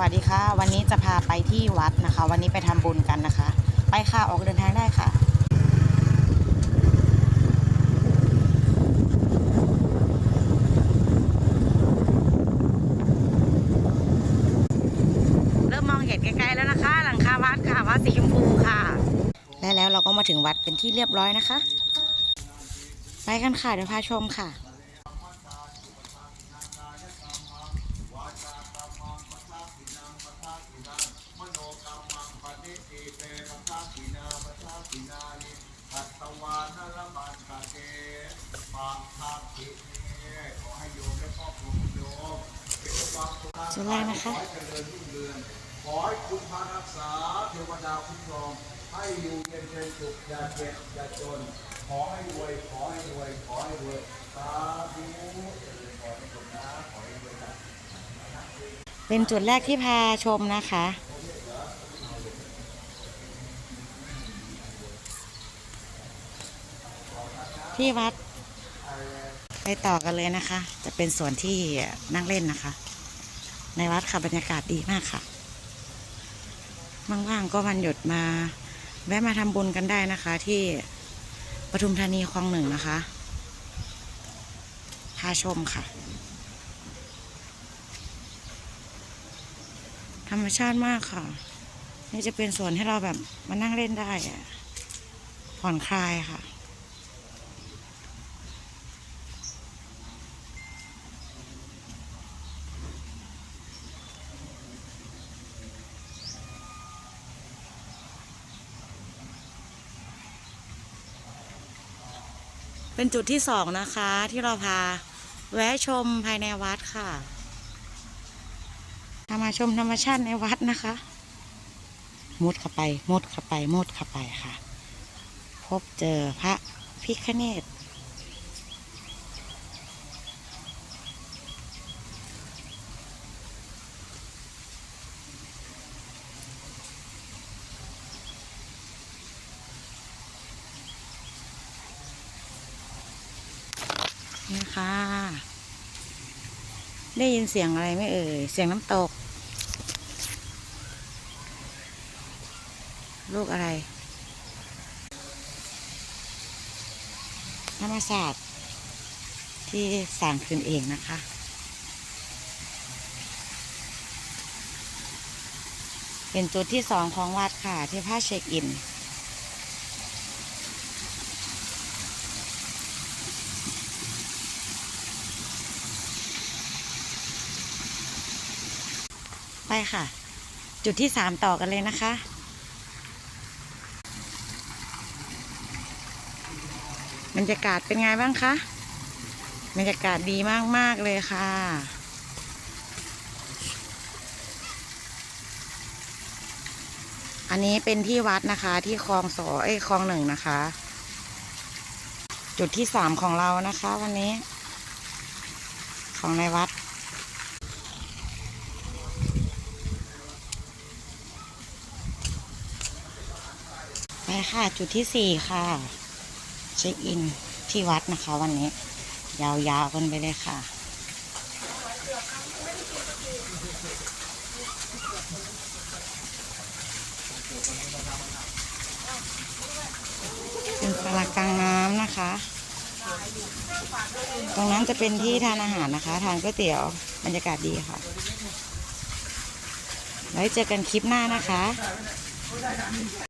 วัสดีค่ะ วันนี้จะพาไปที่วัดนะคะ วันนี้ไปทำบุญกันนะคะ ไปค่ะออกเดินทางได้ค่ะเริ่มมองเห็นไกลๆแล้วนะคะ หลังคาวัดค่ะวัดสีชมพูค่ะ และแล้วเราก็มาถึงวัดเป็นที่เรียบร้อยนะคะ ไปกันค่ะเดี๋ยวพาชมค่ะ จุดแรกนะคะขอให้คุณพารักษาเทวดาคุ้มครอง ให้อยู่เย็นเป็นสุขอย่าเจ็บอย่าจน ขอให้รวย ขอให้รวย ขอให้รวยสาธุเจริญพรให้คุณนะขอให้รวยนะเป็นจุดแรกที่พาชมนะคะที่วัด ไปต่อกันเลยนะคะ จะเป็นส่วนที่นั่งเล่นนะคะ ในวัดค่ะบรรยากาศดีมากค่ะว่างๆก็วันหยุดมา แวะมาทำบุญกันได้นะคะ ที่ปทุมธานีคลองหนึ่งนะคะพาชมค่ะ ธรรมชาติมากค่ะ นี่จะเป็นส่วนให้เราแบบมานั่งเล่นได้ผ่อนคลายค่ะ เป็นจุดที่สองนะคะ ที่เราพาแวะชมภายในวัดค่ะพามาชมธรรมชาติในวัดนะคะ มุดเข้าไปมุดเข้าไปมุดเข้าไปค่ะ พบเจอพระพิคเนต นี่ค่ะ ได้ยินเสียงอะไรไหม่เอ่ย เสียงน้ำตก ลูกอะไร ธรรมศาสตร์ ที่สร้างขึ้นเองนะคะเป็นจุดที่สองของวัดค่ะ ที่ผ้าเช็คอิน ไปค่ะ จุดที่สามต่อกันเลยนะคะ บรรยากาศเป็นไงบ้างคะ บรรยากาศดีมาก ๆ เลยค่ะอันนี้เป็นที่วัดนะคะที่คลองสอเอ้คลองหนึ่งนะคะ จุดที่สามของเรานะคะ วันนี้ ของในวัด ไปค่ะจุดที่สี่ค่ะ เช็คอินที่วัดนะคะวันนี้ ยาวๆกันไปเลยค่ะเป็นสลากลางน้ำนะคะ ตรงนั้นจะเป็นที่ทานอาหารนะคะ ทานก๋วยเตี๋ยวบรรยากาศดีค่ะ ไว้เจอกันคลิปหน้านะคะ